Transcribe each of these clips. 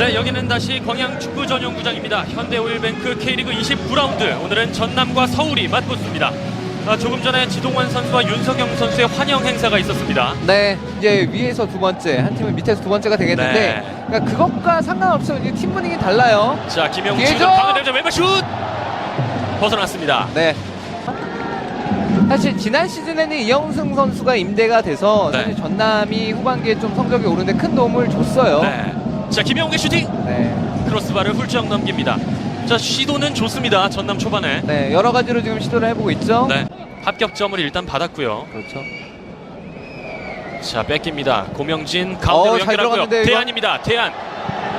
네, 여기는 다시 광양 축구 전용구장입니다. 현대오일뱅크 K리그 29라운드. 오늘은 전남과 서울이 맞붙습니다. 아, 조금 전에 지동원 선수와 윤석영 선수의 환영 행사가 있었습니다. 네, 이제 위에서 두 번째, 한 팀은 밑에서 두 번째가 되겠는데, 네. 그러니까 그것과 상관없이 팀 분위기 달라요. 자? 지금 방어되자 왼발 슛! 벗어났습니다. 네. 사실 지난 시즌에는 이영승 선수가 임대가 돼서 네. 사실 전남이 후반기에 좀 성적이 오르는데 큰 도움을 줬어요. 네. 자, 김영우의 슈팅! 네. 크로스바를 훌쩍 넘깁니다. 자, 시도는 좋습니다. 전남 초반에. 네, 여러 가지로 지금 시도를 해보고 있죠. 네. 합격점을 일단 받았고요. 그렇죠. 자, 뺏깁니다. 고명진 가운데로 어, 잘 연결하고요. 들어갔는데요, 이거? 대안입니다. 대안.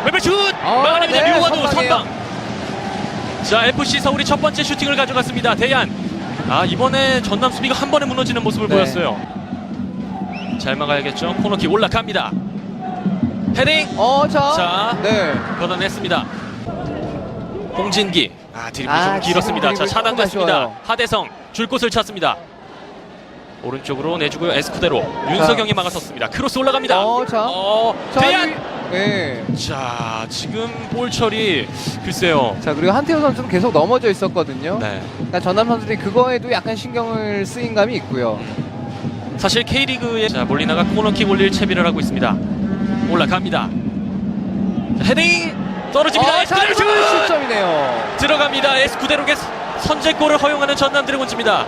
왼발 슛! 어, 막아냅니다. 네, 류원우 선방이에요. 선방. 자, FC 서울이 첫 번째 슈팅을 가져갔습니다. 대안. 아, 이번에 전남 수비가 한 번에 무너지는 모습을 네. 보였어요. 잘 막아야겠죠. 코너킥 올라갑니다. 헤딩. 어, 자. 자. 네. 걷어냈습니다. 홍진기. 아, 드리블이 아, 좀 길었습니다. 자, 조금 차단됐습니다. 아쉬워요. 하대성 줄 곳을 찾습니다. 오른쪽으로 내주고요. 에스쿠데로 윤석영이 막아섰습니다. 크로스 올라갑니다. 어, 자. 어, 자. 이- 네. 자, 지금 볼 처리 글쎄요. 자, 그리고 한태호 선수는 계속 넘어져 있었거든요. 네. 그러니까 전남 선수들이 그거에도 약간 신경을 쓰인 감이 있고요. 사실 K리그에 자, 몰리나가 코너킥 올릴 채비를 하고 있습니다. 올라갑니다. 자, 헤딩 떨어집니다. 어, 자, 에스쿠데로 슛! 실점이네요. 들어갑니다. 에스쿠데로의 선제골을 허용하는 전남 드래곤즈입니다.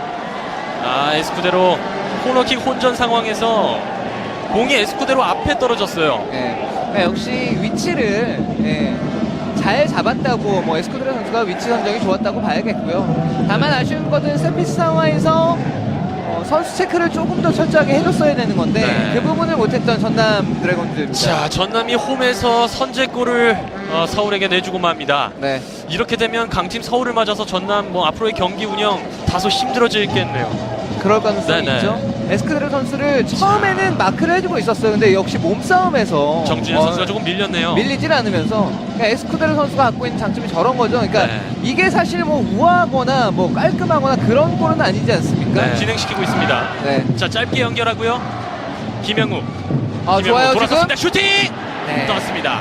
아, 에스쿠데로 코너킥 혼전 상황에서 공이 에스쿠데로 앞에 떨어졌어요. 예. 그러니까 역시 위치를 예, 잘 잡았다고 뭐 에스쿠드레 선수가 위치 선정이 좋았다고 봐야겠고요. 다만 아쉬운 것은 세피스 상황에서 어, 선수 체크를 조금 더 철저하게 해줬어야 되는 건데 네. 그 부분을 못했던 전남 드래곤즈입니다. 자, 전남이 홈에서 선제골을 어, 서울에게 내주고 맙니다. 네. 이렇게 되면 강팀 서울을 맞아서 전남 뭐 앞으로의 경기 운영 다소 힘들어지겠네요. 그럴 가능성이 네네. 있죠. 에스쿠드레 선수를 처음에는 마크를 해주고 있었어요. 근데 역시 몸싸움에서 정준현 어, 선수가 조금 밀렸네요. 밀리질 않으면서 그러니까 에스쿠데르 선수가 갖고 있는 장점이 저런 거죠. 그러니까 네. 이게 사실 뭐 우아하거나 뭐 깔끔하거나 그런 골은 아니지 않습니까? 네, 진행시키고 있습니다. 네. 자, 짧게 연결하고요. 김영우. 아 좋아요 지금. 돌아섰습니다. 슈팅! 네. 떴습니다.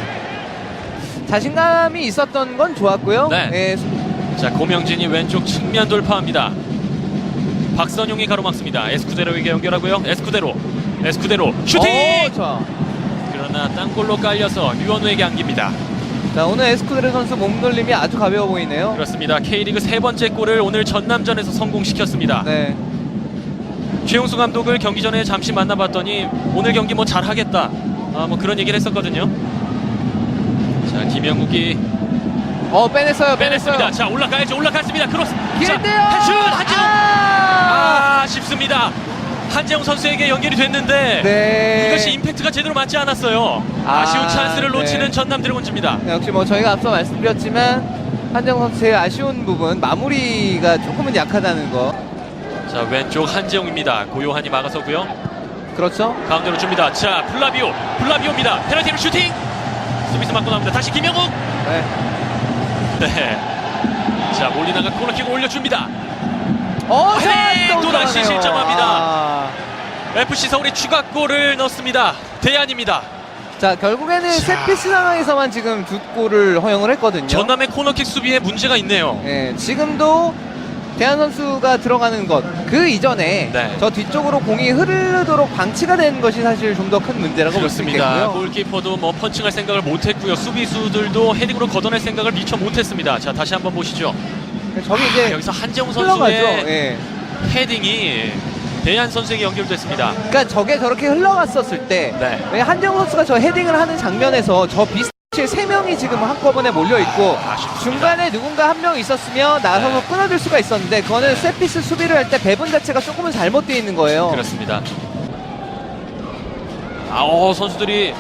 자신감이 있었던 건 좋았고요. 네. 수- 자, 고명진이 왼쪽 측면 돌파합니다. 박선용이 가로막습니다. 에스쿠데로에게 연결하고요. 에스쿠데로. 에스쿠데로 슈팅! 어, 좋아. 그러나 땅골로 깔려서 류원우에게 안깁니다. 자 오늘 에스쿠데르 선수 몸놀림이 아주 가벼워 보이네요. 그렇습니다. K리그 세 번째 골을 오늘 전남전에서 성공시켰습니다. 네. 최용수 감독을 경기 전에 잠시 만나봤더니 오늘 경기 뭐 잘하겠다. 아, 뭐 그런 얘기를 했었거든요. 자, 김영국이 어 빼냈어요. 빼냈습니다. 자, 올라가야죠. 올라갔습니다. 크로스. 자, 한슛! 한재웅! 아! 아, 쉽습니다. 한재웅 선수에게 연결이 됐는데 네. 이것이 임팩트가 제대로 맞지 않았어요. 아, 아, 쉬운 찬스를 네. 놓치는 전남 드래곤즈입니다. 역시 뭐 저희가 앞서 말씀드렸지만 한정 선수의 아쉬운 부분 마무리가 조금은 약하다는 거. 자, 왼쪽 한재웅입니다. 고요한이 막아서고요. 그렇죠. 가운데로 줍니다. 자, 블라비오. 블라비오입니다. 페널티로 슈팅. 수비수 맞고 나옵니다. 다시 김영욱. 네. 네. 자, 몰리나가 코너킥 올려줍니다. 어, 헤딩! 자, 또 또다시. 실점합니다. 아. FC 서울이 추가골을 넣습니다. 대안입니다. 자, 결국에는 자. 세피스 상황에서만 지금 두 골을 허용을 했거든요. 전남의 코너킥 수비에 문제가 있네요. 예, 지금도 대한 선수가 들어가는 것 그 이전에 네. 저 뒤쪽으로 공이 흐르도록 방치가 되는 것이 사실 좀 더 큰 문제라고 볼 수 그렇습니다. 있겠고요. 골키퍼도 뭐 펀칭할 생각을 못했고요. 수비수들도 헤딩으로 걷어낼 생각을 미처 못했습니다. 자, 다시 한번 보시죠. 저기 아, 이제 여기서 한재웅 흘러가죠. 선수의 예. 헤딩이 대안 선수에게 연결됐습니다. 그러니까 저게 저렇게 흘러갔었을 때 네. 왜 한정 선수가 저 헤딩을 하는 장면에서 저 비스트의 세 명이 지금 한꺼번에 몰려 있고 아. 중간에 누군가 한 명 있었으면 나서서 네. 끊어줄 수가 있었는데 그거는 세피스 수비를 할 때 배분 자체가 조금은 잘못되어 있는 거예요. 그렇습니다. 아어 선수들이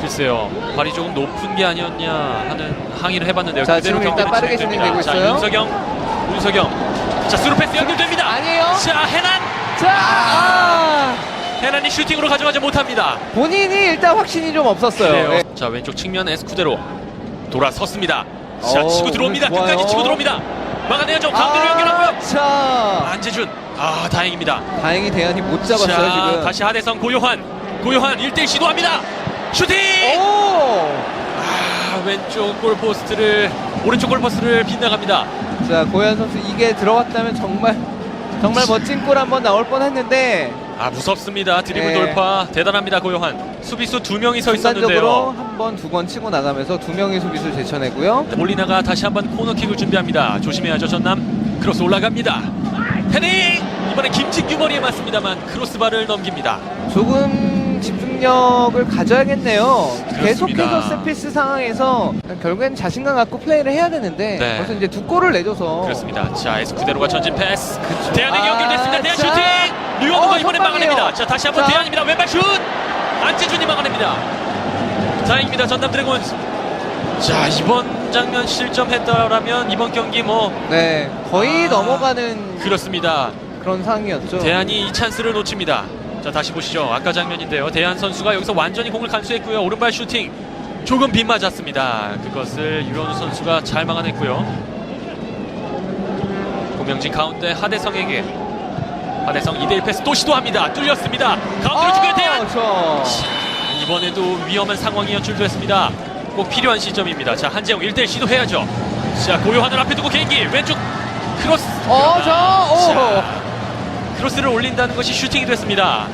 글쎄요 발이 조금 높은 게 아니었냐 하는 항의를 해봤는데요. 자, 그대로 지금 일단 경기는 빠르게 진행됩니다. 진행되고 자, 있어요. 윤석영, 윤석영. 자 스루 패스 연결됩니다. 아니에요. 자 해난, 자, 아, 해난이 슈팅으로 가져가지 못합니다. 본인이 일단 확신이 좀 없었어요. 예. 자 왼쪽 측면 에스쿠데로 돌아섰습니다. 자 어, 치고 들어옵니다. 오늘 좋아요. 끝까지 치고 들어옵니다. 막아내야죠. 가운데로 연결하고요. 자, 안재준. 아 다행입니다. 다행히 대한이 못 잡았어요 자, 지금. 다시 하대성 고요한. 고요한 1대1 시도합니다. 슈팅! 오, 아, 왼쪽 골 포스트를 오른쪽 골 포스트를 빗나갑니다. 자 고현 선수 이게 들어갔다면 정말 정말 멋진 골 한번 나올 뻔했는데 아 무섭습니다. 드리블 네. 돌파 대단합니다 고요한. 수비수 두 명이 서 순간적으로 있었는데요. 한 번 두 번 치고 나가면서 두 명의 수비수 제쳐내고요. 몰리나가 다시 한번 코너킥을 준비합니다. 조심해야죠 전남. 크로스 올라갑니다. 헤딩! 이번에 김진규 머리에 맞습니다만 크로스바를 넘깁니다. 조금 집중력을 가져야겠네요. 계속해서 세피스 상황에서 결국엔 자신감 갖고 플레이를 해야 되는데 네. 벌써 이제 두 골을 내줘서 그렇습니다. 자 에스쿠데로가 전진 패스. 대안에게 아, 연결됐습니다. 대안 자. 막아냅니다. 자 다시 한번 자. 대안입니다. 왼발 슛! 안재준이 막아냅니다. 다행입니다. 전남 드래곤스. 자 이번 장면 실점했더라면 이번 경기 뭐 네 거의 아, 넘어가는 그렇습니다. 그런 상황이었죠. 대안이 이 찬스를 놓칩니다. 자 다시 보시죠. 아까 장면인데요. 대안 선수가 여기서 완전히 공을 간수했고요. 오른발 슈팅 조금 빗맞았습니다. 그것을 유현우 선수가 잘 막아냈고요. 고명진 가운데 하대성에게 하대성 2대1 패스 또 시도합니다. 뚫렸습니다. 가운데로 주고요 대안. 저. 이번에도 위험한 상황이 연출됐습니다. 꼭 필요한 시점입니다. 자 한재웅 1대1 시도해야죠. 자 고요한을 앞에 두고 개인기 왼쪽 크로스. 어, 저, 크로스를 올린다는 것이 슈팅이 됐습니다.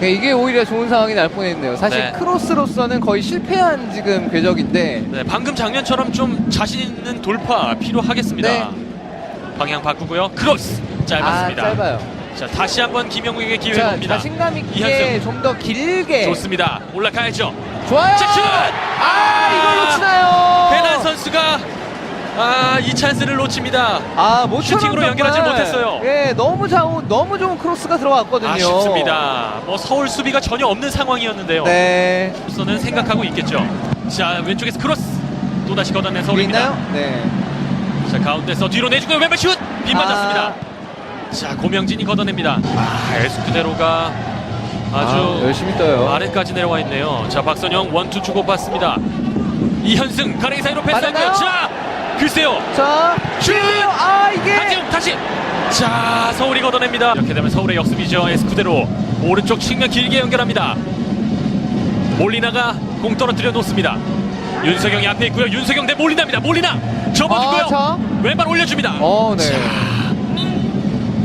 네, 이게 오히려 좋은 상황이 날 뻔했네요. 사실 네. 크로스로서는 거의 실패한 지금 궤적인데 네, 방금 장면처럼 좀 자신 있는 돌파 필요하겠습니다. 네. 방향 바꾸고요. 크로스 짧았습니다. 아 짧아요. 자 다시 한번 김영욱에게 기회 자 옵니다. 자신감 있게 이현승. 좀 더 길게 좋습니다. 올라가야죠. 좋아요. 자, 슛! 아 이걸 놓치나요? 배난 선수가 아, 이 찬스를 놓칩니다. 아 모처럼 슈팅으로 연결하지 못했어요. 예 너무 좋은 너무 좋은 크로스가 들어갔거든요. 아쉽습니다. 뭐 서울 수비가 전혀 없는 상황이었는데요. 네. 우선은 생각하고 있겠죠. 자 왼쪽에서 크로스 또 다시 걷어낸 서울입니다. 있나요? 네. 자 가운데서 뒤로 내주고 왼발 슛! 빗 맞았습니다. 아. 자 고명진이 걷어냅니다. 아 에스쿠데로가 아주 아, 열심히 떠요. 아래까지 내려와 있네요. 자 박선영 원투 주고 받습니다. 이현승 가랭이 사이로 패스하고요. 맞았나요? 자 글쎄요. 자 슛! 아 이게 한지웅 다시. 자 서울이 걷어냅니다. 이렇게 되면 서울의 역습이죠. 에스쿠데로 오른쪽 측면 길게 연결합니다. 몰리나가 공 떨어뜨려 놓습니다. 윤석영이 앞에 있고요. 윤석영 대 몰리나입니다. 몰리나 접어주고요. 아, 자. 왼발 올려줍니다. 어 네.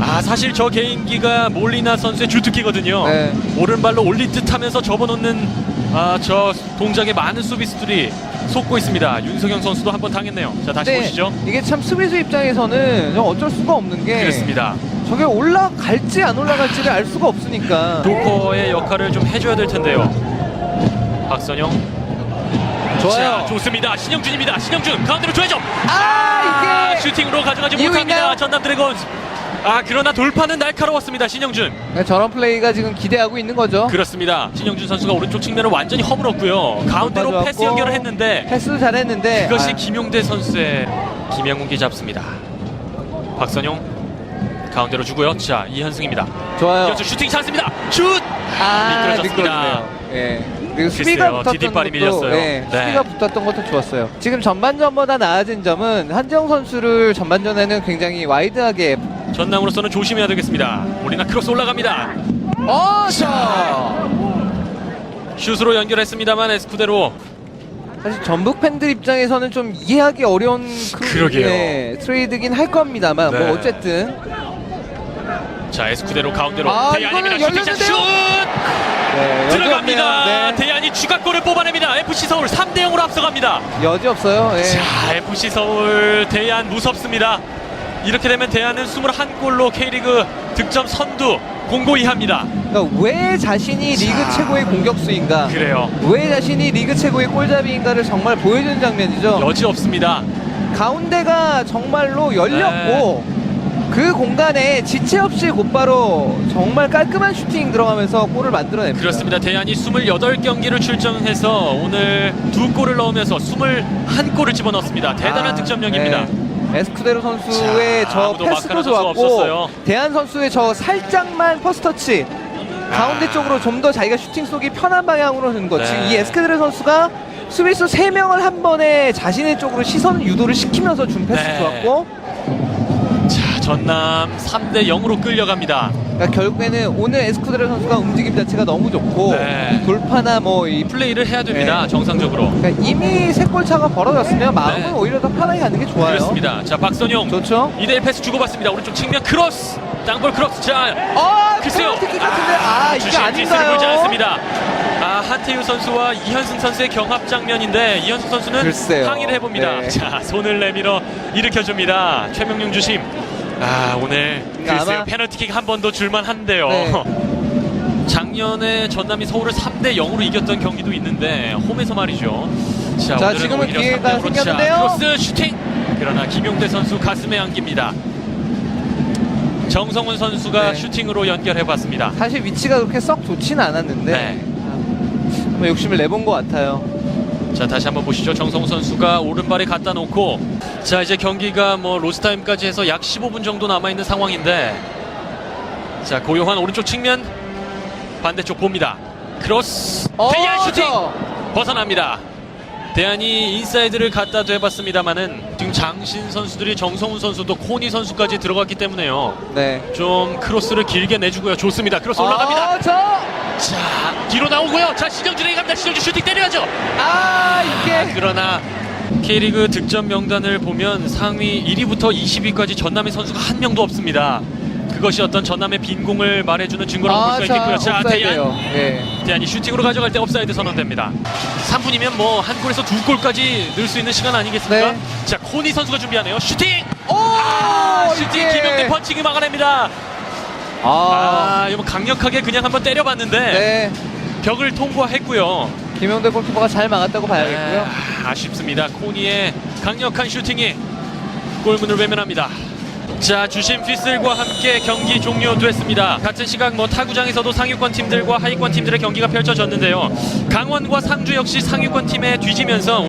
아 사실 저 개인기가 몰리나 선수의 주특기거든요. 네. 오른발로 올릴 듯하면서 접어놓는 아 저 동작에 많은 수비수들이 속고 있습니다. 윤석영 선수도 한번 당했네요. 자 다시 네, 보시죠. 이게 참 수비수 입장에서는 좀 어쩔 수가 없는 게 그렇습니다. 저게 올라갈지 안 올라갈지를 알 수가 없으니까. 도커의 역할을 좀 해줘야 될 텐데요. 박선영. 좋아요. 자, 좋습니다. 신영준입니다. 신영준 가운데로 줘야죠. 아, 이게 슈팅으로 가져가지 이유 못합니다. 전남 드래곤스. 아 그러나 돌파는 날카로웠습니다. 신영준. 네, 저런 플레이가 지금 기대하고 있는 거죠. 그렇습니다. 신영준 선수가 오른쪽 측면을 완전히 허물었고요. 가운데로. 패스 연결을 했는데 패스 잘했는데 그것이 아, 김용대 선수의 김영욱이 잡습니다. 박선용 가운데로 주고요. 자 이현승입니다. 좋아요. 이현승 슈팅 찬스입니다. 슛! 아, 미끄러졌습니다. 미끄러지네요. 예. 그리고 수비가 글쎄요, 붙었던 것도 밀렸어요. 예, 네. 수비가 붙었던 것도 좋았어요. 지금 전반전보다 나아진 점은 한재영 선수를 전반전에는 굉장히 와이드하게 전남으로서는 조심해야 되겠습니다. 우리나 크로스 올라갑니다. 어, 자. 슛으로 연결했습니다만 에스쿠데로 사실 전북 팬들 입장에서는 좀 이해하기 어려운 그, 그러게요. 예, 트레이드긴 할 겁니다만 네. 뭐 어쨌든 자 에스쿠데로 가운데로 아, 대안입니다. 이거는 슈팅 찬스 슛! 네, 여지 들어갑니다. 없네요. 네. 대안이 추가골을 뽑아냅니다. FC 서울 3대 0으로 앞서갑니다. 여지 없어요. 예. 자, FC 서울 대안 무섭습니다. 이렇게 되면 대안은 21골로 K리그 득점 선두 공고 이합니다. 그러니까 왜 자신이 리그 자. 최고의 공격수인가? 그래요. 왜 자신이 리그 최고의 골잡이인가를 정말 보여주는 장면이죠. 여지 없습니다. 가운데가 정말로 열렸고 그 공간에 지체 없이 곧바로 정말 깔끔한 슈팅 들어가면서 골을 만들어냅니다. 그렇습니다. 대안이 28경기를 출전해서 오늘 두 골을 넣으면서 21골을 집어넣습니다. 대단한 아, 득점력입니다. 네. 에스쿠데로 선수의 자, 저 아무도 패스도 마크할 수 없었어요. 좋았고 대한 선수의 저 살짝만 퍼스터치 가운데 아. 쪽으로 좀 더 자기가 슈팅 쏘기 편한 방향으로 하는 것. 네. 지금 이 에스쿠데로 선수가 수비수 3명을 한 번에 자신의 쪽으로 시선 유도를 시키면서 준 패스 네. 좋았고 자, 전남 3대 0으로 끌려갑니다. 그러니까 결국에는 오늘 에스쿠데로 선수가 움직임 자체가 너무 좋고 네. 돌파나 뭐 이 플레이를 해야 됩니다. 네. 정상적으로. 그러니까 이미 세골 차가 벌어졌으면 마음은 네. 오히려 더 편하게 가는 게 좋아요. 그렇습니다. 자 박선용 좋죠. 2대1 패스 주고받습니다. 오른쪽 측면 크로스. 땅볼 크로스. 자 아, 글쎄요. 페널티킥 같은데 아, 이게 주심 뒷스를 보지 아닌가요? 않습니다. 아 한태유 선수와 이현승 선수의 경합 장면인데 이현승 선수는 글쎄요. 항의를 해봅니다. 네. 자 손을 내밀어 일으켜줍니다. 최명용 주심. 아 오늘 그러니까 글쎄요 아마- 페널티킥 한 번 더 줄만 한데요. 네. 작년에 전남이 서울을 3대 0으로 이겼던 경기도 있는데 홈에서 말이죠. 자, 자, 오늘은 지금은 오히려 기회가 3대 0으로. 자, 생겼는데요. 크로스 슈팅. 그러나 김용대 선수 가슴에 안깁니다. 정성훈 선수가 네. 슈팅으로 연결해봤습니다. 사실 위치가 그렇게 썩 좋지는 않았는데 네. 아, 한번 욕심을 내본 것 같아요. 자 다시 한번 보시죠. 정성훈 선수가 오른발에 갖다 놓고 자 이제 경기가 뭐 로스타임까지 해서 약 15분 정도 남아 있는 상황인데 자 고요한 오른쪽 측면 반대쪽 봅니다. 크로스 대한 슈팅 저- 벗어납니다. 대한이 인사이드를 갖다 대봤습니다만은 지금 장신 선수들이 정성훈 선수도 코니 선수까지 들어갔기 때문에요. 네. 좀 크로스를 길게 내주고요. 좋습니다. 크로스 올라갑니다. 아, 저, 자 뒤로 나오고요. 자 신영준에게 갑니다. 신영준 슈팅 때려야죠. 아, 이게 그러나 K리그 득점 명단을 보면 상위 1위부터 20위까지 전남의 선수가 한 명도 없습니다. 그것이 어떤 전남의 빈공을 말해주는 증거라고 볼 아, 수가 자, 있겠고요. 자. 옵사이드예요. 네. 대한이 슈팅으로 가져갈 때 업사이드 선언됩니다. 3분이면 뭐 한 골에서 두 골까지 넣을 수 있는 시간 아니겠습니까? 네. 자, 코니 선수가 준비하네요. 슈팅! 오, 아, 슈팅 이게- 김용대 펀칭이 막아냅니다. 아, 아, 이거 강력하게 그냥 한번 때려봤는데 네. 벽을 통과했고요. 김용대 골키퍼가 잘 막았다고 봐야겠고요. 아, 아쉽습니다. 코니의 강력한 슈팅이 골문을 외면합니다. 자 주심 피슬과 함께 경기 종료됐습니다. 같은 시각 뭐 타구장에서도 상위권 팀들과 하위권 팀들의 경기가 펼쳐졌는데요. 강원과 상주 역시 상위권 팀에 뒤지면서